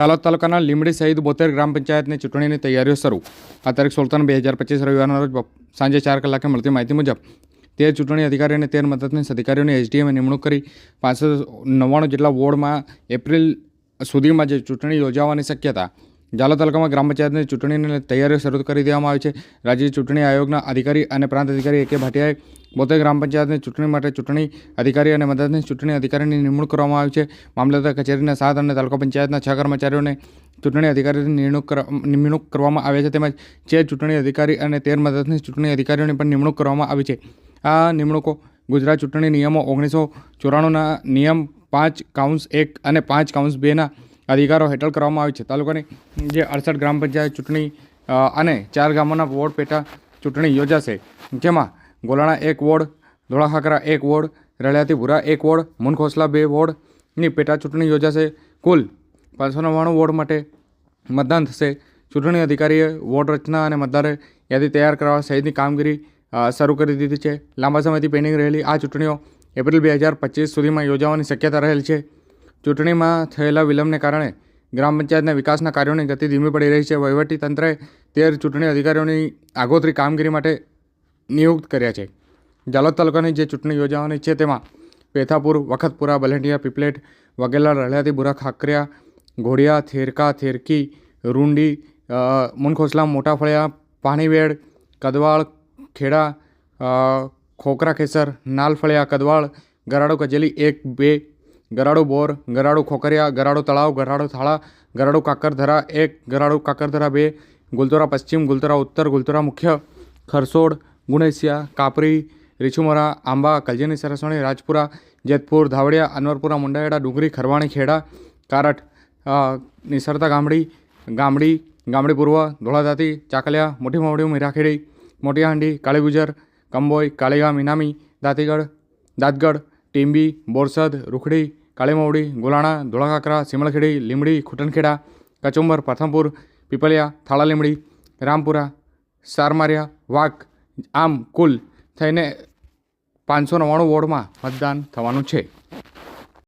તાલોદ તાલુકાના લીમડી સહિત બોતેર ગ્રામ પંચાયતની ચૂંટણીની તૈયારીઓ શરૂ. આ તારીખ સોળ બે હજાર પચીસ રવિવારના રોજ સાંજે ચાર કલાકે મળતી માહિતી મુજબ તેર ચૂંટણી અધિકારી અને તેર મદદનીશ અધિકારીઓની એસડીએમે નિમણૂક કરી પાંચસો નવ્વાણું જેટલા વોર્ડમાં એપ્રિલ સુધીમાં જે ચૂંટણી યોજાવાની શક્યતા જાલોદ તાલુકામાં ગ્રામ પંચાયતની ચૂંટણીની તૈયારીઓ શરૂ કરી દેવામાં આવી છે. રાજ્ય ચૂંટણી આયોગના અધિકારી અને પ્રાંત અધિકારી એ કે ભાટિયાએ બોતેર ગ્રામ પંચાયતની ચૂંટણી માટે ચૂંટણી અધિકારી અને મદદની ચૂંટણી અધિકારીની નિમણૂક કરવામાં આવી છે. મામલતદાર કચેરીના સાત અને તાલુકા પંચાયતના છ કર્મચારીઓને ચૂંટણી અધિકારીની નિમણૂક નિમણૂક કરવામાં આવે છે તેમજ જે ચૂંટણી અધિકારી અને તેર મદદની ચૂંટણી અધિકારીઓની પણ નિમણૂક કરવામાં આવી છે. આ નિમણૂકો ગુજરાત ચૂંટણી નિયમો ઓગણીસો ચોરાણુંના નિયમ પાંચ કાઉન્સ એક અને પાંચ કાઉન્સ બેના અધિકારો હેઠળ કરવામાં આવી છે. તાલુકાની જે અડસઠ ગ્રામ પંચાયત ચૂંટણી અને ચાર ગામોના વોર્ડ પેટા ચૂંટણી યોજાશે. જેમાં ગોલાણા એક વોર્ડ ધોળાખાકરા એક વોર્ડ રળિયાતી ભૂરા એક વોર્ડ, મુનખોસલા બે વોર્ડની પેટા ચૂંટણી યોજાશે. કુલ પાંચસો નવ્વાણું વોર્ડ માટે મતદાન થશે. ચૂંટણી અધિકારીએ વોર્ડ રચના અને મતદારે યાદી તૈયાર કરવા સહિતની કામગીરી શરૂ કરી દીધી છે. લાંબા સમયથી પેન્ડિંગ રહેલી આ ચૂંટણીઓ એપ્રિલ બે હજાર પચીસ સુધીમાં યોજાવાની શક્યતા રહેલ છે. ચૂંટણીમાં થયેલા વિલંબને કારણે ગ્રામ પંચાયતના વિકાસના કાર્યોની ગતિ ધીમી પડી રહી છે. વહીવટી તંત્રએ તેર ચૂંટણી અધિકારીઓની આગોતરી કામગીરી માટે નિયુક્ત કર્યા છે. જાલોદ તાલુકાની જે ચૂંટણી યોજાવાની છે તેમાં પેથાપુર, વખતપુરા બલેટિયા પીપલેટ વગેલા રળિયાથી બુરા ખાકરિયા ઘોડિયા, થેરકા, થેરકી, રૂંડી મુનખોસલા મોટા ફળિયા પાણીવેડ કદવાળ, ખેડા ખોકરા ખેસર, નાલફળિયા, કદવાળ, ગરાડો કજેલી એક, બે, ગરાડો બોર, ગરાડો ખોકરિયા ગરાડો તળાવ, ગરાડો થાળા, ગરાડો કાકરધરા એક, ગરાડો કાકરધરા બે, ગુલતોરા પશ્ચિમ, ગુલતોરા ઉત્તર, ગુલતોરા મુખ્ય, ખરસોડ ગુણેસિયા કાપરી, રીછુમરા, આંબા, કલજેની સરસણી રાજપુરા, જેતપુર, ધાવડિયા, અનવરપુરા, મુંડાયેડા, ડુંગરી, ખરવાણી, ખેડા, કારટ નિસરતા ગામડી ગામડી ગામડી પૂર્વ ધોળાદાતી ચાકલિયા મોટી માવડી, મીરાખેડી મોટીહાંડી કાળીગુજર કાળી ગુજર કંબોઈ, કાળીગામ, ઇનામી, દાંતીગઢ, દાંતગઢ, ટીંબી, બોરસદ, રૂખડી, કાળીમોવડી, ગોલાણા, ધોળાકાકરા સિમળખેડી લીમડી ખૂટનખેડા, કચુંબર, પ્રથમપુર, પીપલિયા થાળાલીમડી રામપુરા, સારમારિયા, વાઘ આમ કુલ થઈને પાંચસો નવ્વાણું વોર્ડમાં મતદાન થવાનું છે.